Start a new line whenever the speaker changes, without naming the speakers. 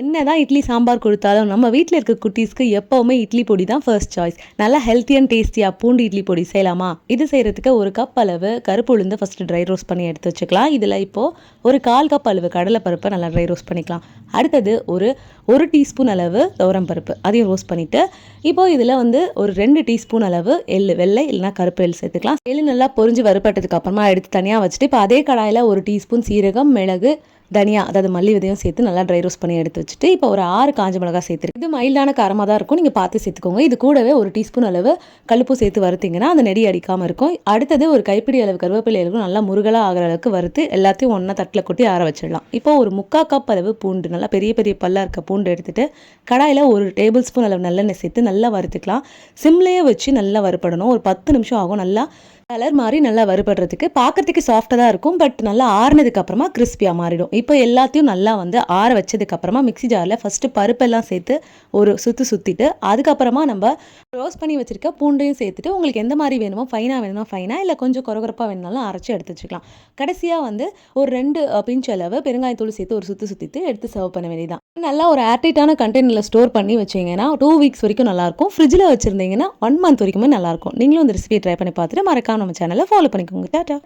என்னதான் இட்லி சாம்பார் கொடுத்தாலும் நம்ம வீட்டில் இருக்க குட்டீஸ்க்கு எப்போவுமே இட்லி பொடி தான் ஃபர்ஸ்ட் சாய்ஸ் நல்லா ஹெல்த்தி அண்ட் டேஸ்டியாக பூண்டு இட்லி பொடி செய்யலாமா? இது செய்கிறதுக்கு ஒரு கப் அளவு கருப்பு உளுந்து ஃபஸ்ட்டு ட்ரை ரோஸ்ட் பண்ணி எடுத்து வச்சுக்கலாம். இதில் இப்போது ஒரு கால் கப் அளவு கடலைப்பருப்பை நல்லா ட்ரை ரோஸ்ட் பண்ணிக்கலாம். அடுத்தது ஒரு ஒரு டீஸ்பூன் அளவு துவரம் பருப்பு. அதையும் ரோஸ்ட் பண்ணிவிட்டு இப்போ இதில் வந்து ஒரு ரெண்டு டீஸ்பூன் அளவு எள்ளு வெள்ளை இல்லைனா கருப்பு எள் சேர்த்துக்கலாம். எள்ளு நல்லா பொரிஞ்சு வறுப்பட்டதுக்கு அப்புறமா எடுத்து தனியாக வச்சுட்டு இப்போ அதே கடாயில் ஒரு டீஸ்பூன் சீரகம் மிளகு தனியா அதாவது மல்லி விதையும் சேர்த்து நல்லா ட்ரை ரோஸ்ட் பண்ணி எடுத்து வச்சுட்டு இப்போ ஒரு ஆறு காஞ்ச மிளகாய் சேர்த்துருக்கு இது மைல்டான காரமாக தான் இருக்கும். நீங்கள் பார்த்து சேர்த்துக்கோங்க. இது கூடவே ஒரு டீஸ்பூன் அளவு கழுப்பு சேர்த்து வறுத்தீங்கன்னா அந்த நெடி அடிக்காமல் இருக்கும். அடுத்தது ஒரு கைப்பிடி அளவு கருவேப்பிலை அளவு நல்லா முருகலாக ஆகிற அளவுக்கு வறுத்து எல்லாத்தையும் ஒன்றா தட்டில் கொட்டி ஆற வச்சிடலாம். இப்போ ஒரு முக்கால் கப் அளவு பூண்டு நல்லா பெரிய பெரிய பல்லாக இருக்க பூண்டு எடுத்துகிட்டு கடாயில் ஒரு டேபிள் ஸ்பூன் அளவு நல்லெண்ணெய் சேர்த்து நல்லா வறுத்துக்கலாம். சிம்லேயே வச்சு நல்லா வறுப்படணும் ஒரு பத்து நிமிஷம் ஆகும். நல்லா கலர் மாதிரி நல்லா வறுபடுறதுக்கு பார்க்கறதுக்கு சாஃப்டாக தான் இருக்கும் பட் நல்லா ஆறுனதுக்கு அப்புறமா கிறிஸ்பியாக மாறிடும். இப்போ எல்லாத்தையும் நல்லா வந்து ஆற வச்சதுக்கு அப்புறமா மிக்ஸி ஜாரில் ஃபஸ்ட்டு பருப்பெல்லாம் சேர்த்து ஒரு சுற்றி சுற்றிட்டு அதுக்கப்புறமா நம்ம ரோஸ் பண்ணி வச்சிருக்க பூண்டையும் சேர்த்துட்டு உங்களுக்கு எந்த மாதிரி வேணுமோ ஃபைனாக வேணுமோ ஃபைனாக இல்லை கொஞ்சம் குறகுறப்பாக வேணுனாலும் அரைச்சி எடுத்து வச்சுக்கலாம். கடைசியாக வந்து ஒரு ரெண்டு பிஞ்ச் அளவு பெருங்காயத்தூள் சேர்த்து ஒரு சுற்றி சுற்றிட்டு எடுத்து சர்வ் பண்ண வேண்டியதான் நல்லா ஒரு ஏர்டைட்டான கண்டெய்னரில் ஸ்டோர் பண்ணி வச்சிங்கன்னா டூ வீக்ஸ் வரைக்கும் நல்லாயிருக்கும். ஃப்ரிட்ஜில் வச்சுருந்தீங்கன்னா ஒன் மந்த் வரைக்குமே நல்லாயிருக்கும். நீங்களும் இந்த ரெசிபியை ட்ரை பண்ணி பார்த்துட்டு மறக்காம நம்ம சேனலை ஃபாலோ பண்ணிக்கோங்க. டாட்டா